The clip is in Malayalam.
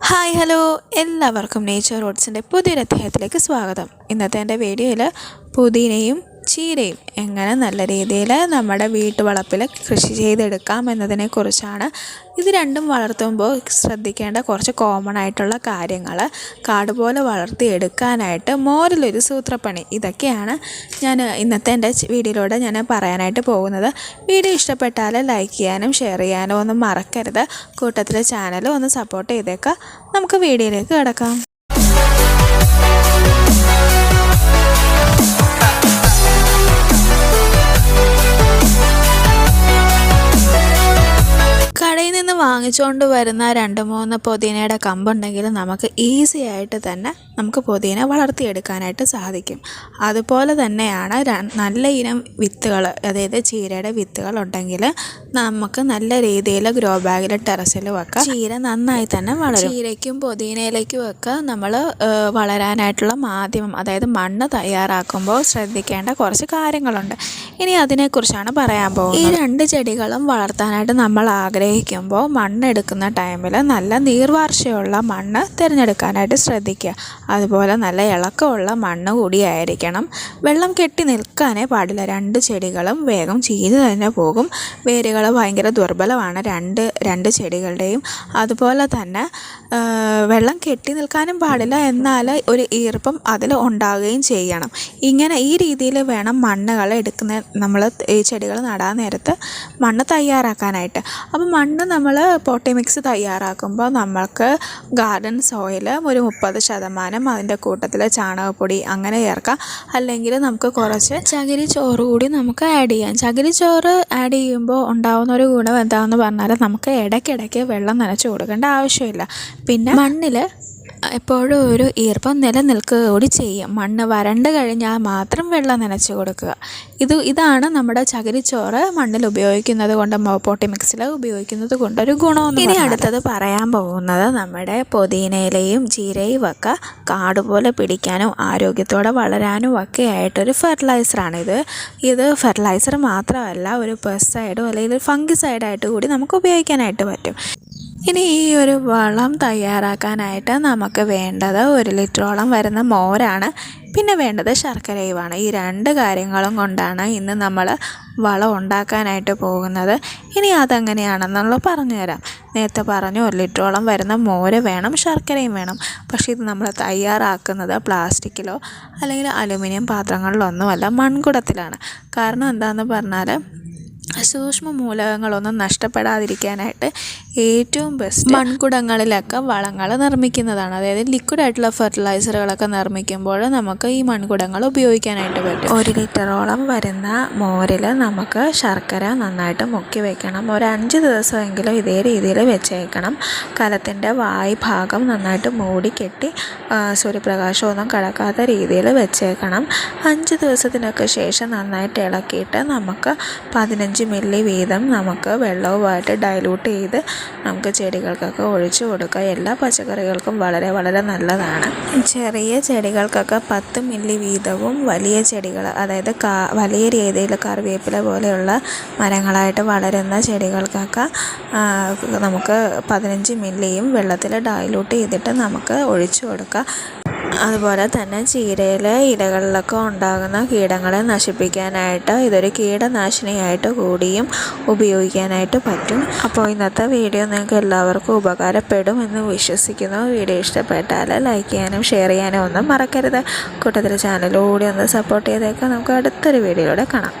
Hi hello. എല്ലാവർക്കും നേച്ചർ റോഡ്സിന്റെ പുതിയൊരു അധ്യായത്തിലേക്ക് സ്വാഗതം. ഇന്നത്തെ എന്റെ വീഡിയോയിൽ പുതിനയും ചീരയും എങ്ങനെ നല്ല രീതിയിൽ നമ്മുടെ വീട്ടുവളപ്പിൽ കൃഷി ചെയ്തെടുക്കാം എന്നതിനെക്കുറിച്ചാണ് ഇത് രണ്ടും വളർത്തുമ്പോൾ ശ്രദ്ധിക്കേണ്ട കുറച്ച് കോമൺ ആയിട്ടുള്ള കാര്യങ്ങൾ കാട് പോലെ വളർത്തിയെടുക്കാനായിട്ട് മോരിലൊരു സൂത്രപ്പണി. ഇതൊക്കെയാണ് ഞാൻ ഇന്നത്തെ എന്റെ വീഡിയോയിലൂടെ ഞാൻ പറയാനായിട്ട് പോകുന്നത്. വീഡിയോ ഇഷ്ടപ്പെട്ടാൽ ലൈക്ക് ചെയ്യാനും ഷെയർ ചെയ്യാനും ഒന്നും മറക്കരുത്. കൂട്ടത്തിലെ ചാനൽ ഒന്ന് സപ്പോർട്ട് ചെയ്തേക്കാം. നമുക്ക് വീഡിയോയിലേക്ക് കിടക്കാം. വാങ്ങിച്ചുകൊണ്ട് വരുന്ന രണ്ട് മൂന്ന് പുതിനയുടെ കമ്പുണ്ടെങ്കിൽ നമുക്ക് ഈസി ആയിട്ട് തന്നെ നമുക്ക് പുതിന വളർത്തിയെടുക്കാനായിട്ട് സാധിക്കും. അതുപോലെ തന്നെയാണ് നല്ല ഇനം വിത്തുകൾ അതായത് ചീരയുടെ വിത്തുകൾ ഉണ്ടെങ്കിൽ നമുക്ക് നല്ല രീതിയിൽ ഗ്രോ ബാഗിൽ ടെറസിൽ വെക്കാം. ചീര നന്നായി തന്നെ വളരും. ചീരയ്ക്കും പുതിനയിലേക്കും ഒക്കെ നമ്മൾ വളരാനായിട്ടുള്ള മാധ്യമം അതായത് മണ്ണ് തയ്യാറാക്കുമ്പോൾ ശ്രദ്ധിക്കേണ്ട കുറച്ച് കാര്യങ്ങളുണ്ട്. ഇനി അതിനെക്കുറിച്ചാണ് പറയാൻ പോകുന്നത്. ഈ രണ്ട് ചെടികളും വളർത്താനായിട്ട് നമ്മൾ ആഗ്രഹിക്കുമ്പോൾ മണ്ണെടുക്കുന്ന ടൈമിൽ നല്ല നീർവാർച്ചയുള്ള മണ്ണ് തിരഞ്ഞെടുക്കാനായിട്ട് ശ്രദ്ധിക്കുക. അതുപോലെ നല്ല ഇളക്കമുള്ള മണ്ണ് കൂടിയായിരിക്കണം വെള്ളം കെട്ടി നിൽക്കാനേ പാടില്ല. രണ്ട് ചെടികളും വേഗം ചീഞ്ഞ് തന്നെ പോകും. വേരുകൾ ഭയങ്കര ദുർബലമാണ്. രണ്ട് രണ്ട് ചെടികളുടെയും. അതുപോലെ തന്നെ വെള്ളം കെട്ടി നിൽക്കാനും പാടില്ല. എന്നാൽ ഒരു ഈർപ്പം അതിൽ ഉണ്ടാവുകയും ചെയ്യണം. ഇങ്ങനെ ഈ രീതിയിൽ വേണം മണ്ണുകൾ എടുക്കുന്ന നമ്മൾ ഈ ചെടികൾ നടാൻ നേരത്ത് മണ്ണ് തയ്യാറാക്കാനായിട്ട്. അപ്പോൾ മണ്ണ് നമ്മൾ പോട്ടി മിക്സ് തയ്യാറാക്കുമ്പോൾ നമ്മൾക്ക് ഗാർഡൻ സോയിൽ ഒരു മുപ്പത് ശതമാനം അതിന്റെ കൂട്ടത്തിൽ ചാണകപ്പൊടി അങ്ങനെ ചേർക്കാം. അല്ലെങ്കിൽ നമുക്ക് കുറച്ച് ചകിരി ചോറ് കൂടി നമുക്ക് ആഡ് ചെയ്യാം. ചകിരി ചോറ് ആഡ് ചെയ്യുമ്പോൾ ഉണ്ടാകുന്ന ഒരു ഗുണം എന്താണെന്ന് പറഞ്ഞാൽ നമുക്ക് ഇടയ്ക്കിടയ്ക്ക് വെള്ളം നനച്ച് കൊടുക്കേണ്ട ആവശ്യമില്ല. പിന്നെ മണ്ണിൽ എപ്പോഴും ഒരു ഈർപ്പം നിലനിൽക്കുക കൂടി ചെയ്യും. മണ്ണ് വരണ്ട് കഴിഞ്ഞാൽ മാത്രം വെള്ളം നനച്ച് കൊടുക്കുക. ഇത് ഇതാണ് നമ്മുടെ ചകിരിച്ചോറ് മണ്ണിൽ ഉപയോഗിക്കുന്നത് കൊണ്ട് പോട്ടി മിക്സിൽ ഉപയോഗിക്കുന്നത് കൊണ്ട് ഒരു ഗുണമെന്ന് ഇനി അടുത്തത് പറയാൻ പോകുന്നത് നമ്മുടെ പുതിനയിലയും ജീരയും ഒക്കെ കാട് പോലെ പിടിക്കാനും ആരോഗ്യത്തോടെ വളരാനും ഒക്കെ ആയിട്ടൊരു ഫെർട്ടിലൈസറാണിത് ഇത്. ഫെർട്ടിലൈസർ മാത്രമല്ല ഒരു പെസ്സൈഡോ അല്ലെങ്കിൽ ഫംഗിസൈഡായിട്ട് കൂടി നമുക്ക് ഉപയോഗിക്കാനായിട്ട് പറ്റും. ഇനി ഈ ഒരു വളം തയ്യാറാക്കാനായിട്ട് നമുക്ക് വേണ്ടത് ഒരു ലിറ്ററോളം വരുന്ന മോരാണ്. പിന്നെ വേണ്ടത് ശർക്കരയുമാണ് ഈ രണ്ട് കാര്യങ്ങളും കൊണ്ടാണ് ഇന്ന് നമ്മൾ വളം ഉണ്ടാക്കാനായിട്ട് പോകുന്നത്. ഇനി അതെങ്ങനെയാണെന്നുള്ളത് പറഞ്ഞുതരാം. നേരത്തെ പറഞ്ഞു ഒരു ലിറ്ററോളം വരുന്ന മോര് വേണം ശർക്കരയും വേണം. പക്ഷേ ഇത് നമ്മൾ തയ്യാറാക്കുന്നത് പ്ലാസ്റ്റിക്കിലോ അല്ലെങ്കിൽ അലുമിനിയം പാത്രങ്ങളിലോ ഒന്നുമല്ല മൺകുടത്തിലാണ്. കാരണം എന്താണെന്ന് പറഞ്ഞാൽ സൂക്ഷ്മ മൂലകങ്ങളൊന്നും നഷ്ടപ്പെടാതിരിക്കാനായിട്ട് ഏറ്റവും ബെസ്റ്റ് മൺകുടങ്ങളിലൊക്കെ വളങ്ങൾ നിർമ്മിക്കുന്നതാണ്. അതായത് ലിക്വിഡ് ആയിട്ടുള്ള ഫെർട്ടിലൈസറുകളൊക്കെ നിർമ്മിക്കുമ്പോൾ നമുക്ക് ഈ മൺകുടങ്ങൾ ഉപയോഗിക്കാനായിട്ട് പറ്റും. ഒരു ലിറ്ററോളം വരുന്ന മോരിൽ നമുക്ക് ശർക്കര നന്നായിട്ട് മുക്കി വെക്കണം. ഒരു അഞ്ച് ദിവസമെങ്കിലും ഇതേ രീതിയിൽ വെച്ചേക്കണം. കലത്തിന്റെ വായ് ഭാഗം നന്നായിട്ട് മൂടി കെട്ടി സൂര്യപ്രകാശമൊന്നും കടക്കാത്ത രീതിയിൽ വെച്ചേക്കണം. അഞ്ച് ദിവസത്തിനൊക്കെ ശേഷം നന്നായിട്ട് ഇളക്കിയിട്ട് നമുക്ക് പതിനഞ്ച് മില്ലി വീതം നമുക്ക് വെള്ളവുമായിട്ട് ഡൈലൂട്ട് ചെയ്ത് നമുക്ക് ചെടികൾക്കൊക്കെ ഒഴിച്ചു കൊടുക്കുക. എല്ലാ പച്ചക്കറികൾക്കും വളരെ വളരെ നല്ലതാണ്. ചെറിയ ചെടികൾക്കൊക്കെ പത്ത് മില്ലി വീതവും വലിയ ചെടികൾ അതായത് കാ വലിയ രീതിയിൽ കറിവേപ്പില പോലെയുള്ള മരങ്ങളായിട്ട് വളരുന്ന ചെടികൾക്കൊക്കെ നമുക്ക് പതിനഞ്ച് മില്ലിയും വെള്ളത്തിൽ ഡൈലൂട്ട് ചെയ്തിട്ട് നമുക്ക് ഒഴിച്ചു കൊടുക്കുക അതുപോലെ തന്നെ ചീരയിലെ ഇലകളിലൊക്കെ ഉണ്ടാകുന്ന കീടങ്ങളെ നശിപ്പിക്കാനായിട്ട് ഇതൊരു കീടനാശിനിയായിട്ട് കൂടിയും ഉപയോഗിക്കാനായിട്ട് പറ്റും. അപ്പോൾ ഇന്നത്തെ വീഡിയോ നിങ്ങൾക്ക് എല്ലാവർക്കും ഉപകാരപ്പെടും എന്ന് വിശ്വസിക്കുന്നു. വീഡിയോ ഇഷ്ടപ്പെട്ടാൽ ലൈക്ക് ചെയ്യാനും ഷെയർ ചെയ്യാനും ഒന്നും മറക്കരുത്. കൂട്ടത്തിൽ ചാനൽ കൂടി ഒന്ന് സപ്പോർട്ട് ചെയ്തേക്കാം. നമുക്ക് അടുത്തൊരു വീഡിയോയിലൂടെ കാണാം.